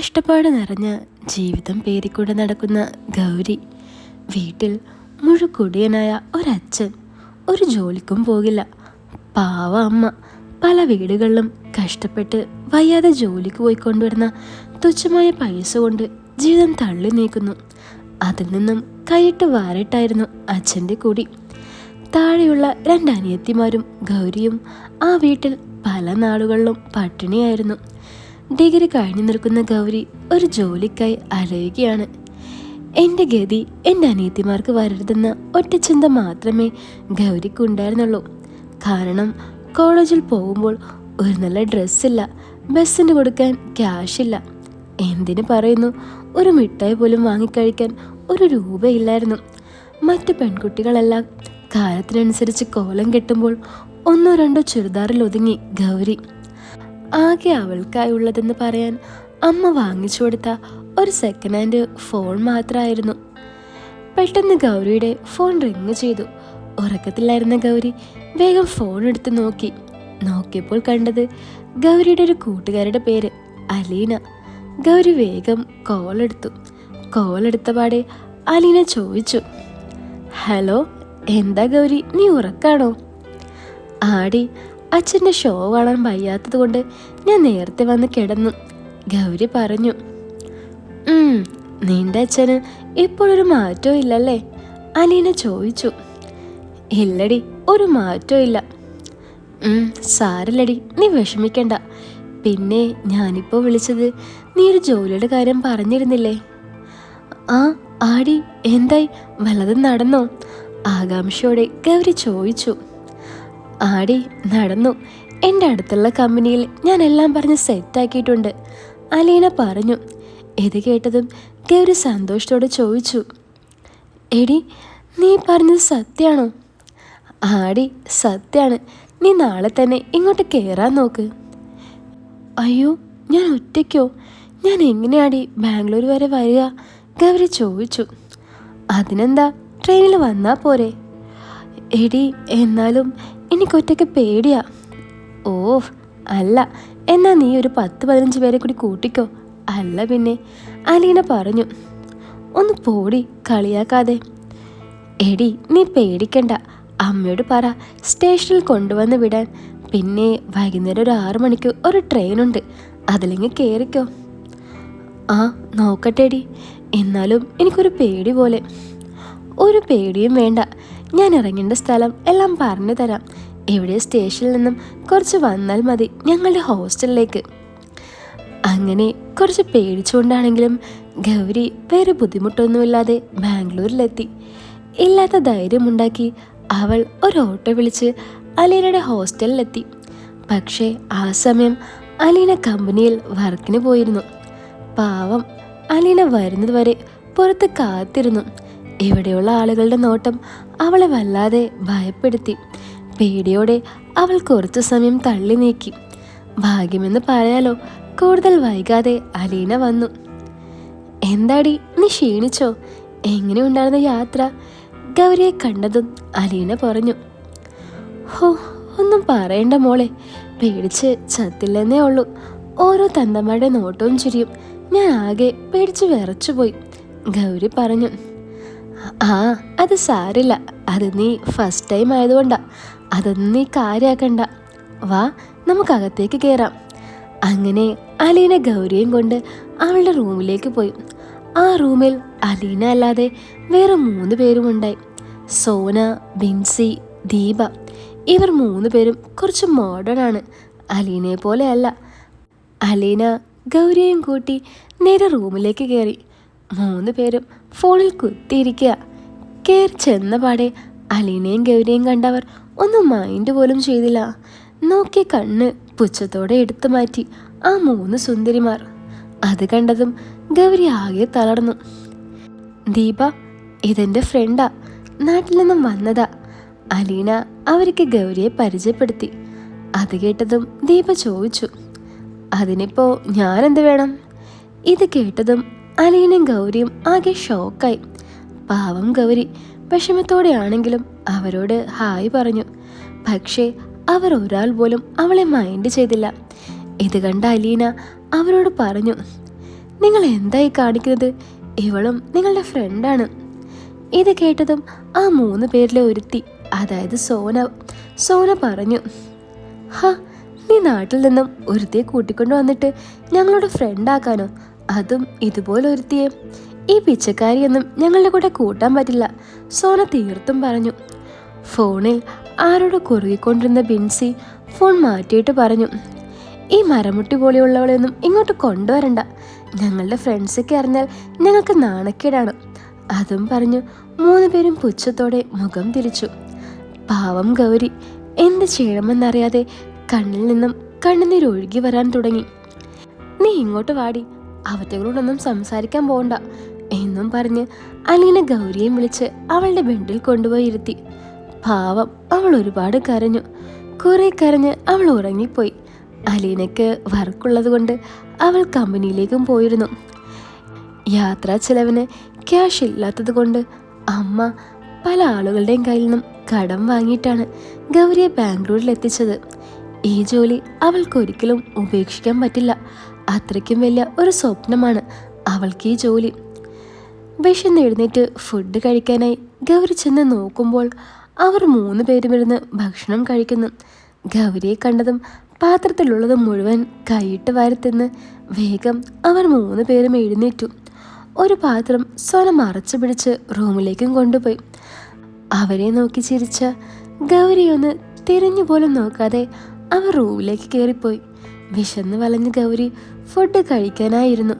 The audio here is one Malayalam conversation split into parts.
കഷ്ടപ്പാട് നിറഞ്ഞ ജീവിതം പേരിക്കൂടെ നടക്കുന്ന ഗൗരി. വീട്ടിൽ മുഴുക്കൊടിയനായ ഒരച്ഛൻ. ഒരു ജോലിക്കും പോകില്ല. പാവ അമ്മ. പല വീടുകളിലും കഷ്ടപ്പെട്ട് വയ്യാതെ ജോലിക്ക് പോയി കൊണ്ടുവരുന്ന തുച്ഛമായ പൈസ കൊണ്ട് ജീവിതം തള്ളി നീക്കുന്നു. അതിൽ നിന്നും കൈയിട്ട് വാരിട്ടായിരുന്നു അച്ഛന്റെ കൂടി. താഴെയുള്ള രണ്ട് അനിയത്തിമാരും ഗൗരിയും ആ വീട്ടിൽ പല നാളുകളിലും പട്ടിണിയായിരുന്നു. ഡിഗ്രി കഴിഞ്ഞു നിൽക്കുന്ന ഗൗരി ഒരു ജോലിക്കായി അലയുകയാണ്. എന്റെ ഗതി എന്റെ അനിയത്തിമാർക്ക് വരരുതെന്ന ഒറ്റ ചിന്ത മാത്രമേ ഗൗരിക്ക് ഉണ്ടായിരുന്നുള്ളൂ. കാരണം കോളേജിൽ പോകുമ്പോൾ ഒരു നല്ല ഡ്രസ്സില്ല ബസ്സിന് കൊടുക്കാൻ ക്യാഷില്ല. എന്തിനു പറയുന്നു ഒരു മിഠായി പോലും വാങ്ങിക്കഴിക്കാൻ ഒരു രൂപയില്ലായിരുന്നു. മറ്റു പെൺകുട്ടികളെല്ലാം കാലത്തിനനുസരിച്ച് കോലം കെട്ടുമ്പോൾ ഒന്നോ രണ്ടോ ചുരിദാറിൽ ഒതുങ്ങി ഗൗരി. ആകെ അവൾക്കായുള്ളതെന്ന് പറയാൻ അമ്മ വാങ്ങിച്ചു കൊടുത്ത ഒരു സെക്കൻഡ് ഹാൻഡ് ഫോൺ മാത്രമായിരുന്നു. പെട്ടെന്ന് ഗൗരിയുടെ ഫോൺ റിങ് ചെയ്തു. ഉറക്കത്തിലായിരുന്ന ഗൗരി വേഗം ഫോൺ എടുത്ത് നോക്കി. നോക്കിയപ്പോൾ കണ്ടത് ഗൗരിയുടെ ഒരു കൂട്ടുകാരുടെ പേര് അലീന. ഗൗരി വേഗം കോൾ എടുത്തു. കോൾ എടുത്ത പാടെ അലീന ചോദിച്ചു ഹലോ എന്താ ഗൗരി? നീ ഉറക്കാണോ? ആടി അച്ഛന്റെ ഷോ കാണാൻ വയ്യാത്തത് കൊണ്ട് ഞാൻ നേരത്തെ വന്ന് കിടന്നു. ഗൗരി പറഞ്ഞു "ഉം, നിന്റെ അച്ഛന് ഇപ്പോഴൊരു മാറ്റവും ഇല്ലല്ലേ? അലീന ചോദിച്ചു ഇല്ലടി ഒരു മാറ്റവും ഇല്ല. "ഉം, സാരല്ലടി നീ വിഷമിക്കണ്ട. പിന്നെ ഞാനിപ്പോൾ വിളിച്ചത് നീ ഒരു ജോലിയുടെ കാര്യം പറഞ്ഞിരുന്നില്ലേ? ആ ആടി എന്തായി? വല്ലതും നടന്നോ? ആകാംക്ഷയോടെ ഗൗരി ചോദിച്ചു ആടി നടന്നു. എന്റെ അടുത്തുള്ള കമ്പനിയിൽ ഞാൻ എല്ലാം പറഞ്ഞ് സെറ്റാക്കിയിട്ടുണ്ട്. അലീന പറഞ്ഞു. ഇത് കേട്ടതും ഗൗരി സന്തോഷത്തോടെ ചോദിച്ചു. എടി നീ പറഞ്ഞത് സത്യമാണോ? ആടി സത്യമാണ്. നീ നാളെ തന്നെ ഇങ്ങോട്ട് കയറാൻ നോക്ക്. അയ്യോ ഞാൻ ഒറ്റയ്ക്കോ? ഞാൻ എങ്ങനെയാടി ബാംഗ്ലൂർ വരെ വരിക? ഗൗരി ചോദിച്ചു. അതിനെന്താ? ട്രെയിനിൽ വന്നാൽ പോരെ. എടി എന്നാലും എനിക്കൊറ്റയ്ക്ക് പേടിയാ. ഓ അല്ല. എന്നാ നീ ഒരു പത്ത് പതിനഞ്ച് പേരെ കൂടി കൂട്ടിക്കോ. അല്ല പിന്നെ അലീന പറഞ്ഞു. ഒന്ന് പോടി കളിയാക്കാതെ. എടി നീ പേടിക്കണ്ട. അമ്മയോട് പറ സ്റ്റേഷനിൽ കൊണ്ടുവന്ന് വിടാൻ. പിന്നെ വൈകുന്നേരം ഒരു ആറു മണിക്ക് ഒരു ട്രെയിനുണ്ട്. അതിലെങ്കിൽ കയറിക്കോ ആ നോക്കട്ടെടി. എന്നാലും എനിക്കൊരു പേടി പോലെ. ഒരു പേടിയും വേണ്ട. ഞാൻ ഇറങ്ങേണ്ട സ്ഥലം എല്ലാം പറഞ്ഞു തരാം. എവിടെ സ്റ്റേഷനിൽ നിന്നും കുറച്ച് വന്നാൽ മതി ഞങ്ങളുടെ ഹോസ്റ്റലിലേക്ക്. അങ്ങനെ കുറച്ച് പേടിച്ചുകൊണ്ടാണെങ്കിലും ഗൗരി വേറെ ബുദ്ധിമുട്ടൊന്നുമില്ലാതെ ബാംഗ്ലൂരിലെത്തി. ഇല്ലാത്ത ധൈര്യമുണ്ടാക്കി അവൾ ഒരു ഓട്ടോ വിളിച്ച് അലീനയുടെ ഹോസ്റ്റലിലെത്തി. പക്ഷേ ആ സമയം അലീന കമ്പനിയിൽ വർക്കിന് പോയിരുന്നു. പാവം അലീന വരുന്നതുവരെ പുറത്ത് കാത്തിരുന്നു. ഇവിടെയുള്ള ആളുകളുടെ നോട്ടം അവളെ വല്ലാതെ ഭയപ്പെടുത്തി. പേടിയോടെ അവൾ കുറച്ചു സമയം തള്ളി നീക്കി. ഭാഗ്യമെന്ന് പറയാലോ കൂടുതൽ വൈകാതെ അലീന വന്നു. എന്താടി നീ ക്ഷീണിച്ചോ? എങ്ങനെ ഉണ്ടായിരുന്ന യാത്ര? ഗൗരിയെ കണ്ടതും അലീന പറഞ്ഞു. ഹോ ഒന്നും പറയണ്ട മോളെ പേടിച്ച് ചത്തില്ലെന്നേ ഉള്ളൂ. ഓരോ തന്തമ്മയുടെ നോട്ടവും ചിരിയും ഞാൻ ആകെ പേടിച്ച് വിറച്ചുപോയി ഗൗരി പറഞ്ഞു. ആ അത് സാരില്ല. അത് നീ ഫസ്റ്റ് ടൈം ആയതുകൊണ്ടാ. അതൊന്നും നീ കാര്യാക്കണ്ട. വാ നമുക്ക് അകത്തേക്ക് കയറാം അങ്ങനെ അലീന ഗൗരിയും കൊണ്ട് അവളുടെ റൂമിലേക്ക് പോയി. ആ റൂമിൽ അലീന അല്ലാതെ വേറെ മൂന്ന് പേരും ഉണ്ടായി. സോന ബിൻസി ദീപ. ഇവർ മൂന്ന് പേരും കുറച്ച് മോഡേൺ ആണ്. അലീനയെ പോലെ അല്ല. അലീന ഗൗരിയെയും കൂട്ടി നേരെ റൂമിലേക്ക് കയറി മൂന്ന് പേരും ഫോണിൽ കുത്തിയിരിക്കുക. കയറി ചെന്ന പാടെ അലീനയും ഗൗരിയും കണ്ടവർ ഒന്നും മൈൻഡ് പോലും ചെയ്തില്ല. നോക്കിയ കണ്ണ് പുച്ഛത്തോടെ എടുത്തു മാറ്റി ആ മൂന്ന് സുന്ദരിമാർ. അത് കണ്ടതും ഗൗരി ആകെ തളർന്നു. ദീപ ഇതെന്റെ ഫ്രണ്ടാ നാട്ടിൽ നിന്നും വന്നതാ. അലീന അവർക്ക് ഗൗരിയെ പരിചയപ്പെടുത്തി. അത് കേട്ടതും ദീപ ചോദിച്ചു. അതിനിപ്പോ ഞാനെന്ത് വേണം? ഇത് കേട്ടതും അലീനയും ഗൗരിയും ആകെ ഷോക്കായി. പാവം ഗൗരി വിഷമത്തോടെയാണെങ്കിലും അവരോട് ഹായ് പറഞ്ഞു. പക്ഷേ അവർ ഒരാൾ പോലും അവളെ മൈൻഡ് ചെയ്തില്ല. ഇത് കണ്ട അലീന അവരോട് പറഞ്ഞു നിങ്ങൾ എന്തായി കാണിക്കുന്നത്? ഇവളും നിങ്ങളുടെ ഫ്രണ്ടാണ് ഇത് കേട്ടതും ആ മൂന്ന് പേരിലെ ഒരുത്തി അതായത് സോന സോന പറഞ്ഞു ഹ നീ നാട്ടിൽ നിന്നും ഒരുത്തിയെ കൂട്ടിക്കൊണ്ടു വന്നിട്ട് ഞങ്ങളുടെ ഫ്രണ്ടാക്കാനോ അതും ഇതുപോലെ ഒരുത്തിയെ. ഈ പിച്ചക്കാരിയൊന്നും ഞങ്ങളുടെ കൂടെ കൂട്ടാൻ പറ്റില്ല. സോന തീർത്തും പറഞ്ഞു. ഫോണിൽ ആരോട് കുറുകിക്കൊണ്ടിരുന്ന ബിൻസി ഫോൺ മാറ്റിയിട്ട് പറഞ്ഞു. ഈ മരമുട്ടി പോലെയുള്ളവളെയൊന്നും ഇങ്ങോട്ട് കൊണ്ടുവരണ്ട. ഞങ്ങളുടെ ഫ്രണ്ട്സൊക്കെ അറിഞ്ഞാൽ ഞങ്ങൾക്ക് നാണക്കേടാണ്. അതും പറഞ്ഞു മൂന്ന് പേരും പുച്ഛത്തോടെ മുഖം തിരിച്ചു. പാവം ഗൗരി എന്ത് ചെയ്യണമെന്നറിയാതെ കണ്ണിൽ നിന്നും കണ്ണുനീരൊഴുകി വരാൻ തുടങ്ങി. നീ ഇങ്ങോട്ട് വാടി. അവറ്റകളോടൊന്നും സംസാരിക്കാൻ പോകണ്ട എന്നും പറഞ്ഞ് അലീന ഗൗരിയെയും വിളിച്ച് അവളുടെ ബെഡിൽ കൊണ്ടുപോയി ഇരുത്തി. പാവം അവൾ ഒരുപാട് കരഞ്ഞു. കുറെ കരഞ്ഞ് അവൾ ഉറങ്ങിപ്പോയി. അലീനയ്ക്ക് വർക്കുള്ളത് കൊണ്ട് അവൾ കമ്പനിയിലേക്കും പോയിരുന്നു. യാത്രാ ചെലവിന് ക്യാഷ് ഇല്ലാത്തത് കൊണ്ട് അമ്മ പല ആളുകളുടെയും കയ്യിൽ നിന്നും കടം വാങ്ങിയിട്ടാണ് ഗൗരിയെ ബാംഗ്ലൂരിൽ എത്തിച്ചത് ഈ ജോലി അവൾക്കൊരിക്കലും ഉപേക്ഷിക്കാൻ പറ്റില്ല. അത്രയ്ക്കും വലിയ ഒരു സ്വപ്നമാണ് അവൾക്ക് ഈ ജോലി. വിശന്ന് എഴുന്നേറ്റ് ഫുഡ് കഴിക്കാനായി ഗൗരി ചെന്ന് നോക്കുമ്പോൾ അവർ മൂന്ന് പേരും ഇരുന്ന് ഭക്ഷണം കഴിക്കുന്നു. ഗൗരിയെ കണ്ടതും പാത്രത്തിലുള്ളത് മുഴുവൻ കൈയിട്ട് വരത്തിന്ന് വേഗം അവർ മൂന്ന് പേരും എഴുന്നേറ്റു. ഒരു പാത്രം സ്വനം മറച്ചു പിടിച്ച് റൂമിലേക്കും കൊണ്ടുപോയി. അവരെ നോക്കി ചിരിച്ച ഗൗരി ഒന്ന് തിരിഞ്ഞു പോലും നോക്കാതെ അവർ റൂമിലേക്ക് കയറിപ്പോയി. വിശന്ന് വലഞ്ഞ് ഗൗരി ഫുഡ് കഴിക്കാനായിരുന്നു.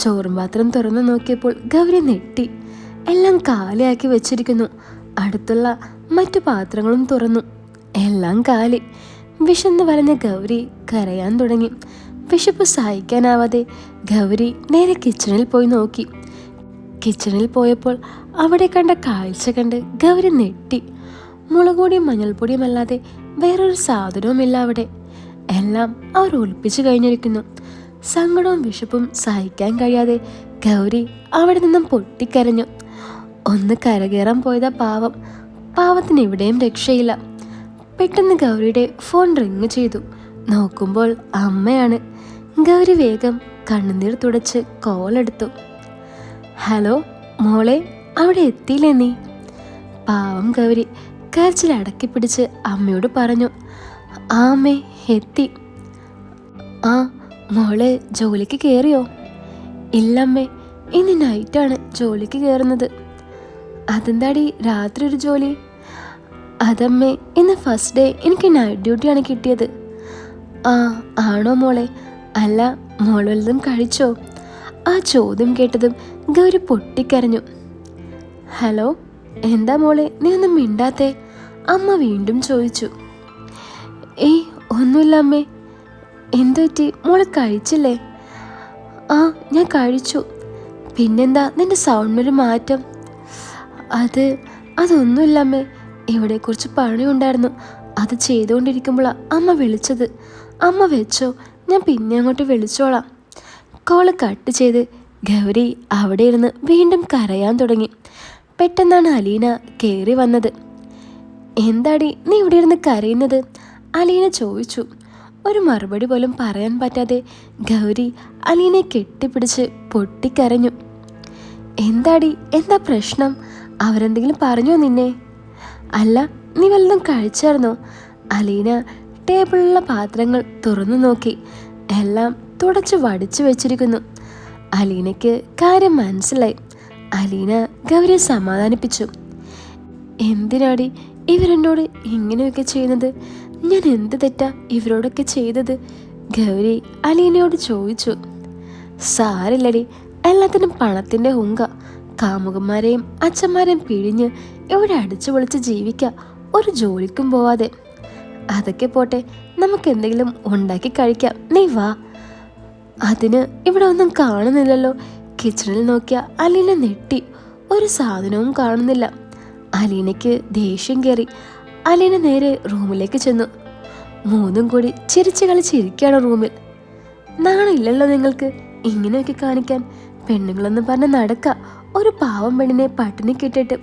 ചോറും പാത്രം തുറന്നു നോക്കിയപ്പോൾ ഗൗരി നെട്ടി എല്ലാം കാലിയാക്കി വെച്ചിരിക്കുന്നു. അടുത്തുള്ള മറ്റു പാത്രങ്ങളും തുറന്നു. എല്ലാം കാലി. വിശന്ന് വലഞ്ഞ ഗൗരി കരയാൻ തുടങ്ങി. വിശപ്പ് സഹിക്കാനാവാതെ ഗൗരി നേരെ കിച്ചണിൽ പോയി നോക്കി. കിച്ചണിൽ പോയപ്പോൾ അവിടെ കണ്ട കാഴ്ച കണ്ട് ഗൗരി നെട്ടി മുളകുപൊടിയും മഞ്ഞൾപ്പൊടിയും അല്ലാതെ വേറൊരു സാധനവുമില്ല അവിടെ. എല്ലാം അവർ ഒളിപ്പിച്ചു കഴിഞ്ഞിരിക്കുന്നു. സങ്കടവും വിശപ്പും സഹിക്കാൻ കഴിയാതെ ഗൗരി അവിടെ നിന്നും പൊട്ടിക്കരഞ്ഞു. ഒന്ന് കരകയറാൻ പോയതാ പാവം. പാവത്തിന് എവിടെയും രക്ഷയില്ല. പെട്ടെന്ന് ഗൗരിയുടെ ഫോൺ റിങ് ചെയ്തു. നോക്കുമ്പോൾ അമ്മയാണ്. ഗൗരി വേഗം കണ്ണുനീർ തുടച്ച് കോളെടുത്തു ഹലോ മോളെ അവിടെ എത്തിയില്ലേ നീ? പാവം ഗൗരി കരച്ചിൽ അടക്കി പിടിച്ച് അമ്മയോട് പറഞ്ഞു. ആമേ എത്തി. ആ മോളെ ജോലിക്ക് കയറിയോ ഇല്ലമ്മേ ഇനി നൈറ്റാണ് ജോലിക്ക് കയറുന്നത് അതെന്താടി രാത്രി ഒരു ജോലി? അതമ്മേ ഇന്ന് ഫസ്റ്റ് ഡേ എനിക്ക് നൈറ്റ് ഡ്യൂട്ടിയാണ് കിട്ടിയത്. ആ ആണോ മോളെ? അല്ല മോൾ വല്ലതും കഴിച്ചോ? ആ ചോദ്യം കേട്ടതും ഗൗരി പൊട്ടിക്കരഞ്ഞു. ഹലോ എന്താ മോളെ നീ ഒന്നും മിണ്ടാത്തേ? അമ്മ വീണ്ടും ചോദിച്ചു. ഏയ് ഒന്നുമില്ല അമ്മേ എന്തുപറ്റി മോളെ കഴിച്ചില്ലേ? ആ ഞാൻ കഴിച്ചു. പിന്നെന്താ നിന്റെ സൗണ്ടിനൊരു മാറ്റം. അത് അതൊന്നുമില്ല അമ്മേ ഇവിടെ കുറച്ച് പണിയുണ്ടായിരുന്നു. അത് ചെയ്തുകൊണ്ടിരിക്കുമ്പോഴാണ് അമ്മ വിളിച്ചത്. അമ്മ വെച്ചോ ഞാൻ പിന്നെ അങ്ങോട്ട് വിളിച്ചോളാം. കോൾ കട്ട് ചെയ്ത് ഗൗരി അവിടെ ഇരുന്ന് വീണ്ടും കരയാൻ തുടങ്ങി. പെട്ടെന്നാണ് അലീന കയറി വന്നത്. എന്താടി നീ ഇവിടെ ഇരുന്ന് കരയുന്നത്? അലീന ചോദിച്ചു. ഒരു മറുപടി പോലും പറയാൻ പറ്റാതെ ഗൗരി അലീനെ കെട്ടിപ്പിടിച്ച് പൊട്ടിക്കരഞ്ഞു. എന്താടി? എന്താ പ്രശ്നം? അവരെന്തെങ്കിലും പറഞ്ഞോ നിന്നെ? അല്ല നീ വല്ലതും കഴിച്ചായിരുന്നോ? അലീന ടേബിളിലുള്ള പാത്രങ്ങൾ തുറന്നു നോക്കി. എല്ലാം തുടച്ച് വടിച്ചു വെച്ചിരിക്കുന്നു. അലീനയ്ക്ക് കാര്യം മനസ്സിലായി. അലീന ഗൗരിയെ സമാധാനിപ്പിച്ചു. എന്തിനാടി ഇവരെന്നോട് ഇങ്ങനെയൊക്കെ ചെയ്യുന്നത്? ഞാൻ എന്ത് തെറ്റാ ഇവരോടൊക്കെ ചെയ്തത്? ഗൗരി അലീനയോട് ചോദിച്ചു. സാരില്ലടി എല്ലാത്തിനും പണത്തിന്റെ ഹുങ്ക. കാമുകന്മാരെയും അച്ഛന്മാരെയും പിഴിഞ്ഞ് ഇവിടെ അടിച്ചു പൊളിച്ച് ജീവിക്കുക ഒരു ജോലിക്കും പോവാതെ. അതൊക്കെ പോട്ടെ നമുക്ക് എന്തെങ്കിലും ഉണ്ടാക്കി കഴിക്കാം. നീ വാ. അതിന് ഇവിടെ ഒന്നും കാണുന്നില്ലല്ലോ. കിച്ചണിൽ നോക്കിയ അലീന നെട്ടി ഒരു സാധനവും കാണുന്നില്ല. അലീനയ്ക്ക് ദേഷ്യം കയറി അലീന നേരെ റൂമിലേക്ക് ചെന്നു. മൂന്നും കൂടി ചിരിച്ചു കളിച്ചിരിക്കുകയാണ് റൂമിൽ. നാണില്ലല്ലോ നിങ്ങൾക്ക്. ഇങ്ങനെയൊക്കെ കാണിക്കാൻ പെണ്ണുങ്ങളെന്ന് പറഞ്ഞ് നടക്ക. ഒരു പാവം പെണ്ണിനെ പട്ടിണി കിട്ടിട്ട്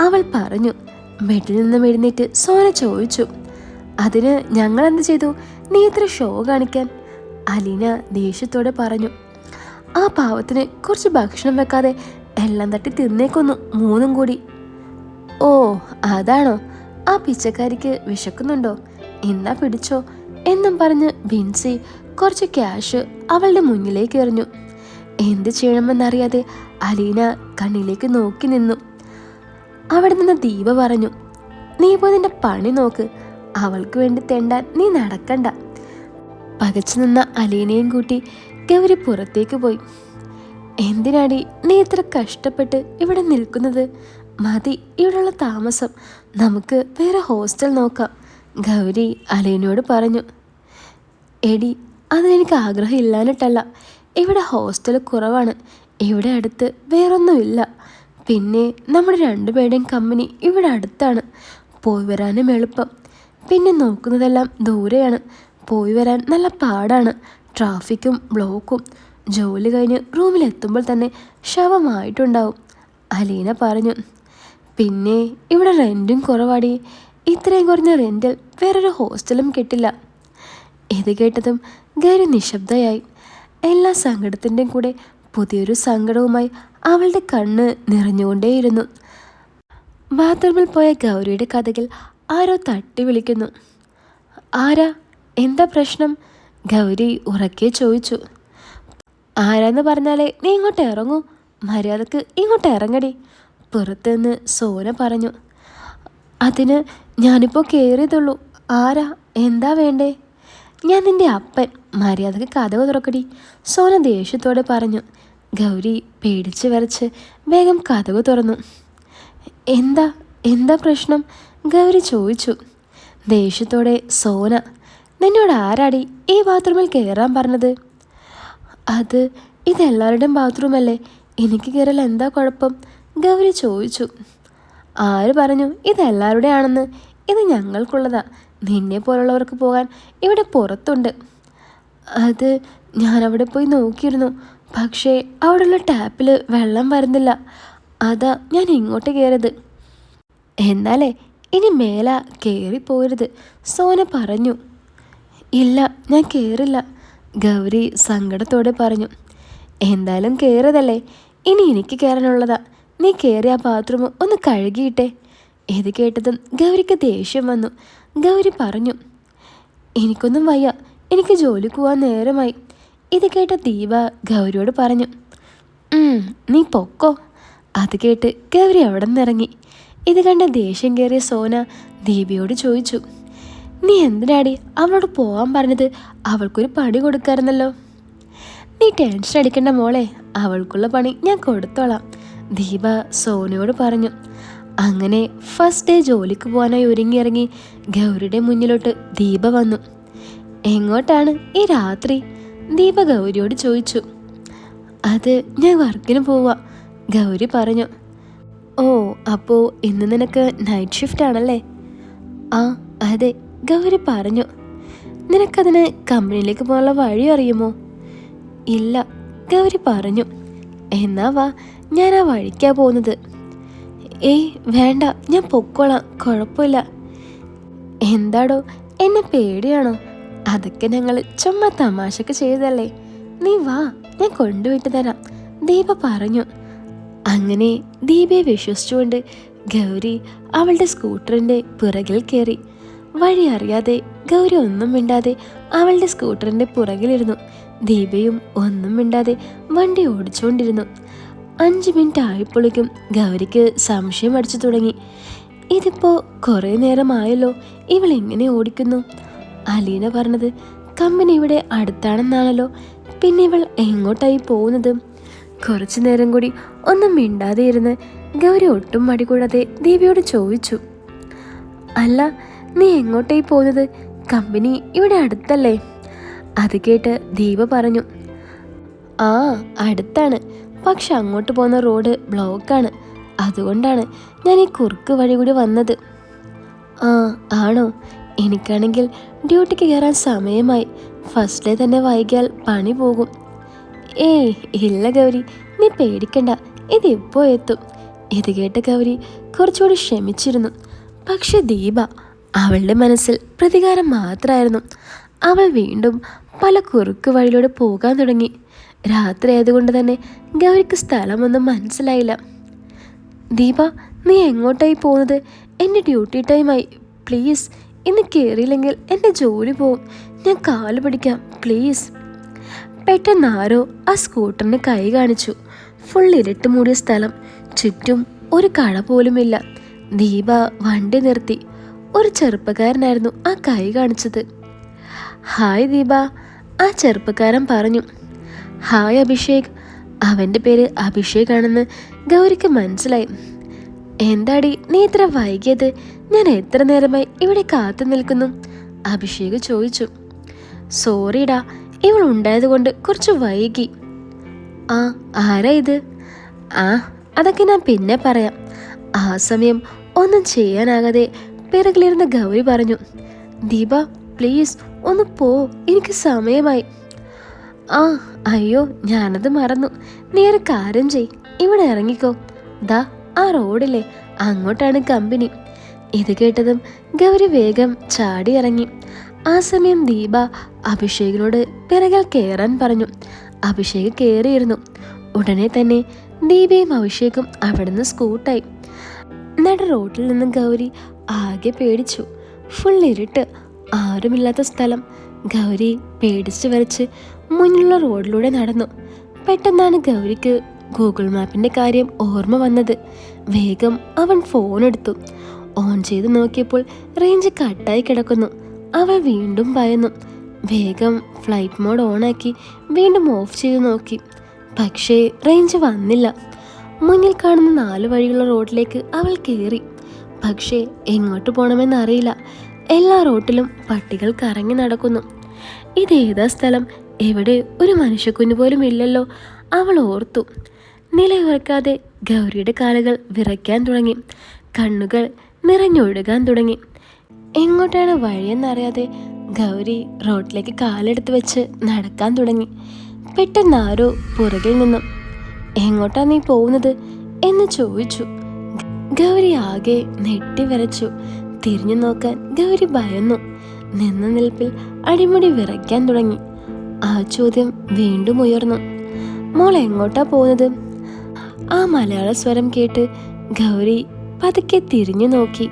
അവൾ പറഞ്ഞു ബെഡിൽ നിന്നും എഴുന്നേറ്റ് സോന ചോദിച്ചു അതിന് ഞങ്ങൾ എന്ത് ചെയ്തു? നീ ഇത്ര ഷോ കാണിക്കാൻ? അലീന ദേഷ്യത്തോടെ പറഞ്ഞു ആ പാവത്തിന് കുറച്ച് ഭക്ഷണം വെക്കാതെ എല്ലാം തട്ടി തിന്നേക്കൊന്നു മൂന്നും കൂടി. ഓ അതാണോ? ആ പിച്ചക്കാരിക്ക് വിശക്കുന്നുണ്ടോ? എന്നാ പിടിച്ചോ എന്നും പറഞ്ഞ് ബിൻസി കുറച്ച് ക്യാഷ് അവളുടെ മുന്നിലേക്ക് എറിഞ്ഞു. എന്ത് ചെയ്യണമെന്നറിയാതെ അലീന കണ്ണിലേക്ക് നോക്കി നിന്നു. അവിടെ നിന്ന് ദീപ പറഞ്ഞു നീ പോയി നിന്റെ പണി നോക്ക് അവൾക്ക് വേണ്ടി തെണ്ടാൻ നീ നടക്കണ്ട. പകച്ചു നിന്ന അലീനയും കൂട്ടി ഗൗരി പുറത്തേക്ക് പോയി. എന്തിനാടി നീ ഇത്ര കഷ്ടപ്പെട്ട് ഇവിടെ നിൽക്കുന്നത്? മതി ഇവിടെയുള്ള താമസം. നമുക്ക് വേറെ ഹോസ്റ്റൽ നോക്കാം ഗൗരി അലീനോട് പറഞ്ഞു. എടി അതിനെനിക്ക് ആഗ്രഹം ഇല്ലാഞ്ഞിട്ടല്ല. ഇവിടെ ഹോസ്റ്റൽ കുറവാണ് ഇവിടെ അടുത്ത് വേറൊന്നുമില്ല. പിന്നെ നമ്മുടെ രണ്ടുപേരുടെയും കമ്പനി ഇവിടെ അടുത്താണ് പോയി വരാനും എളുപ്പം. പിന്നെ നോക്കുന്നതെല്ലാം ദൂരെയാണ് പോയി വരാൻ നല്ല പാടാണ് ട്രാഫിക്കും ബ്ലോക്കും. ജോലി കഴിഞ്ഞ് റൂമിലെത്തുമ്പോൾ തന്നെ ശവമായിട്ടുണ്ടാവും അലീന പറഞ്ഞു. പിന്നെ ഇവിടെ റെന്റും കുറവാടി. ഇത്രയും കുറഞ്ഞ റെന്റിൽ വേറൊരു ഹോസ്റ്റലും കിട്ടില്ല. ഇത് കേട്ടതും ഗൗരി നിശബ്ദയായി. എല്ലാ സങ്കടത്തിന്റെയും കൂടെ പുതിയൊരു സങ്കടവുമായി അവളുടെ കണ്ണ് നിറഞ്ഞുകൊണ്ടേയിരുന്നു. ബാത്റൂമിൽ പോയ ഗൗരിയുടെ കഥകിൽ ആരോ തട്ടി വിളിക്കുന്നു. ആരാ? എന്താ പ്രശ്നം? ഗൗരി ഉറക്കെ ചോദിച്ചു. ആരാന്ന് പറഞ്ഞാലേ നീ ഇങ്ങോട്ട് ഇറങ്ങൂ. മര്യാദയ്ക്ക് ഇങ്ങോട്ട് ഇറങ്ങടി. പുറത്തുനിന്ന് സോന പറഞ്ഞു അതിന് ഞാനിപ്പോൾ കയറിയതുള്ളൂ ആരാ? എന്താ വേണ്ടേ? ഞാൻ നിന്റെ അപ്പൻ. മര്യാദയ്ക്ക് കഥവ് തുറക്കടി. സോന ദേഷ്യത്തോടെ പറഞ്ഞു ഗൗരി പേടിച്ച് വരച്ച് വേഗം കഥവ് തുറന്നു. എന്താ? എന്താ പ്രശ്നം? ഗൗരി ചോദിച്ചു. ദേഷ്യത്തോടെ സോന നിന്നോട് ആരാടി ഈ ബാത്റൂമിൽ കയറാൻ പറഞ്ഞത്? അത് ഇതെല്ലാവരുടെയും ബാത്റൂമല്ലേ. എനിക്ക് കയറൽ എന്താ കുഴപ്പം? ഗൗരി ചോദിച്ചു. ആര് പറഞ്ഞു? ഇതെല്ലാവരുടെ ആണെന്ന് ഇത് ഞങ്ങൾക്കുള്ളതാ. നിന്നെ പോലുള്ളവർക്ക് പോകാൻ ഇവിടെ പുറത്തുണ്ട്. അത് ഞാൻ അവിടെ പോയി നോക്കിയിരുന്നു. പക്ഷേ അവിടെയുള്ള ടാപ്പിൽ വെള്ളം വരുന്നില്ല. അതാ ഞാൻ ഇങ്ങോട്ട് കയറിയത് എന്നാലേ ഇനി മേല കയറിപ്പോരുത് സോന പറഞ്ഞു. ഇല്ല ഞാൻ കയറില്ല ഗൗരി സങ്കടത്തോടെ പറഞ്ഞു. എന്തായാലും കയറിയതല്ലേ ഇനി എനിക്ക് കയറാനുള്ളതാ നീ കയറി ആ ബാത്റൂം ഒന്ന് കഴുകിയിട്ടെ. ഇത് കേട്ടതും ഗൗരിക്ക് ദേഷ്യം വന്നു. ഗൗരി പറഞ്ഞു എനിക്കൊന്നും വയ്യ. എനിക്ക് ജോലിക്ക് പോവാൻ നേരമായി. ഇത് കേട്ട ദീപ ഗൗരിയോട് പറഞ്ഞു നീ പൊക്കോ. അത് കേട്ട് ഗൗരി അവിടെ നിന്നിറങ്ങി. ഇത് കണ്ട ദേഷ്യം കയറിയ സോന ദീപയോട് ചോദിച്ചു നീ എന്തിനാടി അവളോട് പോകാൻ പറഞ്ഞത്? അവൾക്കൊരു പണി കൊടുക്കാറുണ്ടല്ലോ നീ ടെൻഷൻ അടിക്കേണ്ട മോളെ. അവൾക്കുള്ള പണി ഞാൻ കൊടുത്തോളാം. ദീപ സോനയോട് പറഞ്ഞു അങ്ങനെ ഫസ്റ്റ് ഡേ ജോലിക്ക് പോകാനായി ഒരുങ്ങിയിറങ്ങി ഗൗരിയുടെ മുന്നിലോട്ട് ദീപ വന്നു. എങ്ങോട്ടാണ് ഈ രാത്രി? ദീപ ഗൗരിയോട് ചോദിച്ചു. അത് ഞാൻ വർക്കിന് പോവാ ഗൗരി പറഞ്ഞു. ഓ അപ്പോൾ ഇന്ന് നിനക്ക് നൈറ്റ് ഷിഫ്റ്റ് ആണല്ലേ? ആ അതെ ഗൗരി പറഞ്ഞു. നിനക്കതിന് കമ്പനിയിലേക്ക് പോകാനുള്ള വഴി അറിയുമോ ഇല്ല ഗൗരി പറഞ്ഞു. എന്നാ വാ ഞാൻ ആ വഴിക്കാ പോകുന്നത്. ഏയ് വേണ്ട. ഞാൻ പൊക്കോളാം. കുഴപ്പമില്ല. എന്താടോ? എന്നെ പേടിയാണോ? അതൊക്കെ ഞങ്ങൾ ചുമ്മാ തമാശക്ക് ചെയ്തല്ലേ നീ വാ ഞാൻ കൊണ്ടുവിട്ട് തരാം. ദീപ പറഞ്ഞു. അങ്ങനെ ദീപയെ വിശ്വസിച്ചുകൊണ്ട് ഗൗരി അവളുടെ സ്കൂട്ടറിന്റെ പുറകിൽ കയറി വഴി അറിയാതെ ഗൗരി ഒന്നും മിണ്ടാതെ അവളുടെ സ്കൂട്ടറിന്റെ പുറകിലിരുന്നു. ദീപയും ഒന്നും മിണ്ടാതെ വണ്ടി ഓടിച്ചുകൊണ്ടിരുന്നു. അഞ്ച് മിനിറ്റ് ആയപ്പോഴേക്കും ഗൗരിക്ക് സംശയം അടിച്ചു തുടങ്ങി. ഇതിപ്പോ കുറേ നേരമായല്ലോ ഇവൾ എങ്ങനെ ഓടിക്കുന്നു? അലീന പറഞ്ഞത് കമ്പനി ഇവിടെ അടുത്താണെന്നാണല്ലോ പിന്നെ ഇവൾ എങ്ങോട്ടായി പോകുന്നത്? കുറച്ചു നേരം കൂടി ഒന്നും മിണ്ടാതെ ഇരുന്ന് ഗൗരി ഒട്ടും മടി കൂടാതെ ദേവിയോട് ചോദിച്ചു അല്ല നീ എങ്ങോട്ടായി പോകുന്നത്? കമ്പനി ഇവിടെ അടുത്തല്ലേ? അത് കേട്ട് ദീപ പറഞ്ഞു ആ അടുത്താണ്. പക്ഷെ അങ്ങോട്ട് പോകുന്ന റോഡ് ബ്ലോക്കാണ്. അതുകൊണ്ടാണ് ഞാൻ ഈ കുറുക്ക് വഴി കൂടി വന്നത്. ആ ആണോ? എനിക്കാണെങ്കിൽ ഡ്യൂട്ടിക്ക് കയറാൻ സമയമായി. ഫസ്റ്റ് ഡേ തന്നെ വൈകിയാൽ പണി പോകും. ഏയ് ഇല്ല ഗൗരി നീ പേടിക്കണ്ട. ഇത് ഇപ്പോൾ എത്തും. ഇത് കേട്ട ഗൗരി കുറച്ചുകൂടി ക്ഷമിച്ചിരുന്നു. പക്ഷെ ദീപ അവളുടെ മനസ്സിൽ പ്രതികാരം മാത്രമായിരുന്നു. അവൾ വീണ്ടും പല കുറുക്ക് വഴിയിലൂടെ പോകാൻ തുടങ്ങി. രാത്രി ആയതുകൊണ്ട് തന്നെ ഗൗരിക്ക് സ്ഥലമൊന്നും മനസ്സിലായില്ല. ദീപ നീ എങ്ങോട്ടായി പോകുന്നത്? എന്റെ ഡ്യൂട്ടി ടൈമായി. പ്ലീസ് ഇന്ന് കയറിയില്ലെങ്കിൽ എന്റെ ജോലി പോവും. ഞാൻ കാൽ പിടിക്കാം. പ്ലീസ്. പെട്ടെന്ന് ആരോ ആ സ്കൂട്ടറിന് കൈ കാണിച്ചു. ഫുൾ ഇരുട്ട് മൂടിയ സ്ഥലം. ചുറ്റും ഒരു കട പോലുമില്ല. ദീപ വണ്ടി നിർത്തി. ഒരു ചെറുപ്പക്കാരനായിരുന്നു ആ കൈ കാണിച്ചത്. ഹായ് ദീപ ആ ചെറുപ്പക്കാരൻ പറഞ്ഞു. ഹായ് അഭിഷേക്. അവന്റെ പേര് അഭിഷേക് ആണെന്ന് ഗൗരിക്ക് മനസ്സിലായി. എന്താടി നീ ഇത്ര വൈകിയത്? ഞാൻ എത്ര നേരമായി ഇവിടെ കാത്തു നിൽക്കുന്നു? അഭിഷേക് ചോദിച്ചു. സോറിടാ ഇവൾ ഉണ്ടായത് കൊണ്ട് കുറച്ച് വൈകി. ആ ആരാ ഇത്? ആ അതൊക്കെ ഞാൻ പിന്നെ പറയാം. ആ സമയം ഒന്നും ചെയ്യാനാകാതെ പിറകിലിരുന്ന ഗൗരി പറഞ്ഞു ദീപ പ്ലീസ് ഒന്ന് പോ എനിക്ക് സമയമായി. ആ അയ്യോ ഞാനത് മറന്നു. നീ ഒരു കാര്യം ചെയ്. ഇവിടെ ഇറങ്ങിക്കോ. ദാ ആ റോഡിലെ അങ്ങോട്ടാണ് കമ്പനി. ഇത് കേട്ടതും ഗൗരി വേഗം ചാടി ഇറങ്ങി. ആ സമയം ദീപ അഭിഷേകിനോട് പിറകിൽ കയറാൻ പറഞ്ഞു. അഭിഷേക് കയറിയിരുന്നു ഉടനെ തന്നെ ദീപയും അഭിഷേകും അവിടുന്ന് സ്കൂട്ടായി. നട റോഡിൽ നിന്ന് ഗൗരി ആകെ പേടിച്ചു. ഫുൾ ഇരുട്ട് ആരുമില്ലാത്ത സ്ഥലം. ഗൗരി പേടിച്ച് വരച്ച് മുന്നിലുള്ള റോഡിലൂടെ നടന്നു. പെട്ടെന്നാണ് ഗൗരിക്ക് ഗൂഗിൾ മാപ്പിന്റെ കാര്യം ഓർമ്മ വന്നത്. വേഗം അവൻ ഫോൺ എടുത്തു. ഓൺ ചെയ്ത് നോക്കിയപ്പോൾ റേഞ്ച് കട്ടായി കിടക്കുന്നു. അവൾ വീണ്ടും ഭയന്നു വേഗം ഫ്ലൈറ്റ് മോഡ് ഓണാക്കി വീണ്ടും ഓഫ് ചെയ്ത് നോക്കി. പക്ഷേ റേഞ്ച് വന്നില്ല. മുന്നിൽ കാണുന്ന നാല് വഴിയുള്ള റോഡിലേക്ക് അവൾ കയറി പക്ഷേ എങ്ങോട്ട് പോകണമെന്ന് അറിയില്ല. എല്ലാ റോട്ടിലും പട്ടികൾ കറങ്ങി നടക്കുന്നു. ഇതേതാ സ്ഥലം? എവിടെ ഒരു മനുഷ്യക്കുഞ്ഞു പോലും ഇല്ലല്ലോ. അവൾ ഓർത്തു. നിലയുറക്കാതെ ഗൗരിയുടെ കാലുകൾ വിറയ്ക്കാൻ തുടങ്ങി. കണ്ണുകൾ നിറഞ്ഞൊഴുകാൻ തുടങ്ങി. എങ്ങോട്ടാണ് വഴിയെന്നറിയാതെ ഗൗരി റോഡിലേക്ക് കാലെടുത്ത് വെച്ച് നടക്കാൻ തുടങ്ങി. പെട്ടെന്ന് ആരോ പുറകിൽ നിന്നും. എങ്ങോട്ടാ നീ പോകുന്നത്? എന്ന് ചോദിച്ചു. ഗൗരി ആകെ നെട്ടി വരച്ചു തിരിഞ്ഞു നോക്കാൻ ഗൗരി ഭയന്നു. നിന്ന നിൽപ്പിൽ അടിമുടി വിറയ്ക്കാൻ തുടങ്ങി. ആ ചോദ്യം വീണ്ടും ഉയർന്നു. മോൾ എങ്ങോട്ടാ പോകുന്നത്? ആ മലയാള സ്വരം കേട്ട് ഗൗരി പതുക്കെ തിരിഞ്ഞു നോക്കി.